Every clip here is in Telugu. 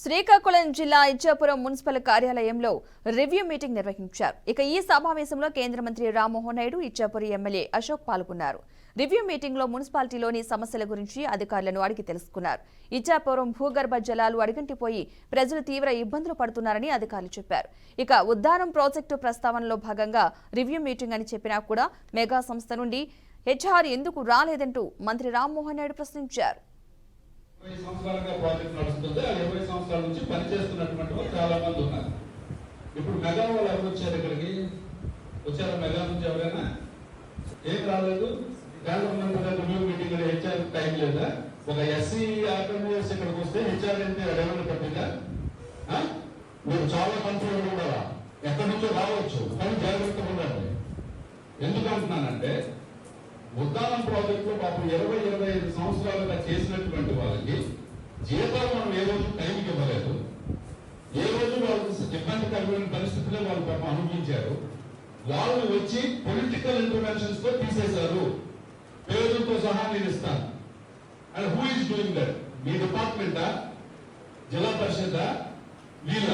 శ్రీకాకుళం జిల్లా ఇచ్చాపురం మున్సిపల్ కార్యాలయంలో రివ్యూ మీటింగ్ నిర్వహించారు. ఇక ఈ సమావేశంలో కేంద్ర మంత్రి రామ్మోహన్ నాయుడు ఇచ్చాపురం ఎమ్మెల్యే అశోక్ పాల్గొన్నారు. రివ్యూ మీటింగ్లో మున్సిపాలిటీలోని సమస్యల గురించి అధికారులను అడిగి తెలుసుకున్నారు. ఇచ్చాపురం భూగర్భ జలాలు అడిగంటిపోయి ప్రజలు తీవ్ర ఇబ్బందులు పడుతున్నారని అధికారులు చెప్పారు. ఇక ఉద్దానం ప్రాజెక్టు ప్రస్తావనలో భాగంగా రివ్యూ మీటింగ్ అని చెప్పినా కూడా మెగా సంస్థ నుండి హెచ్ఆర్ ఎందుకు రాలేదంటూ మంత్రి రామ్మోహన్ నాయుడు ప్రశ్నించారు. ఇరవై సంవత్సరాలుగా ప్రాజెక్ట్ నడుస్తుంది. ఆ ఇరవై సంవత్సరాల నుంచి పనిచేస్తున్నటువంటి వాళ్ళు చాలా మంది ఉన్నారు. ఇప్పుడు మెగా వాళ్ళు ఎవరు వచ్చారు ఇక్కడికి? వచ్చారా మెగా నుంచి ఎవరైనా? ఏం రాలేదు. రివ్యూ మీటింగ్ హెచ్ఆర్ టైం లేదా? ఒక ఎస్సీ ఆర్గనైజర్స్ ఇక్కడికి వస్తే హెచ్ఆర్ అంటే రెవెన్యూ పట్టిందా? మీరు చాలా కంట్రోల్ ఉండాలా? ఎక్కడి నుంచో రావచ్చు. కానీ జాగ్రత్తగా ఉండండి. ఎందుకు అంటున్నానంటే ఉద్దానం ప్రాజెక్టులో పాపం ఇరవై ఇరవై ఐదు సంవత్సరాలుగా చేసినటువంటి వాళ్ళకి జీవితాలు మనం ఏ రోజు టైంకి ఇవ్వలేదు ఏ రోజు వాళ్ళు ఇబ్బందికరమైన పరిస్థితుల్లో వాళ్ళు పాపం అనుభవించారు. వాళ్ళు వచ్చి పొలిటికల్ ఇంటర్వెన్షన్స్తో తీసేశారు. పేరుతో సహా నేను ఇస్తాను. And who is doing that మీ డిపార్ట్మెంటా జిల్లా పరిషత్ వీళ్ళ?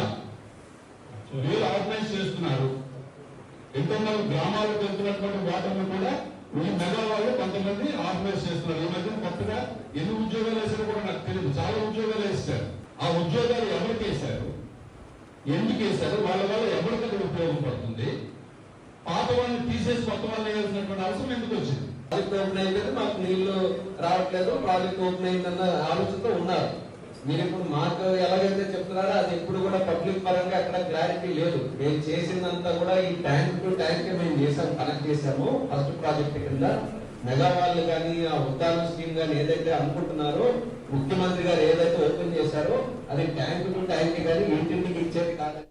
వీళ్ళు ఆర్గనైజ్ చేస్తున్నారు. ఎంతోమంది గ్రామాలకు వెళ్తున్నటువంటి వాటర్ను కూడా ఈ మెగా వాళ్ళు కొంతమంది ఆర్గనైజ్ చేస్తున్నారు. ఈ మధ్య కొత్తగా ఎన్ని ఉద్యోగాలు చాలా ఉద్యోగాలు వేస్తారు ఆ ఉద్యోగాలు ఎవరికి వేశారు? ఎందుకు వేశారు? వాళ్ళ వల్ల ఎవరికైతే ఉపయోగపడుతుంది? పాత వాళ్ళని తీసేసి కొత్త వాళ్ళు వేయాల్సినటువంటి అవసరం ఎందుకు వచ్చింది? ప్రాజెక్ట్ ఓపెన్ అయిపోయింది మాకు నీళ్ళు రావట్లేదు. ప్రాజెక్ట్ ఓపెన్ అయిందన్న ఆలోచనతో ఉన్నారు. మీరు ఇప్పుడు మాకు ఎలాగైతే చెప్తున్నారో అది ఇప్పుడు కూడా పబ్లిక్ పరంగా అక్కడ క్లారిటీ లేదు. మేము చేసిందంతా కూడా ఈ ట్యాంక్ టు ట్యాంక్ మేము చేసాం కనెక్ట్ చేసాము ఫస్ట్ ప్రాజెక్ట్ కింద. మెగా వాళ్ళు కానీ ఆ ఉద్దాన స్కీమ్ కానీ ఏదైతే అనుకుంటున్నారో ముఖ్యమంత్రి గారు ఏదైతే ఓపెన్ చేశారో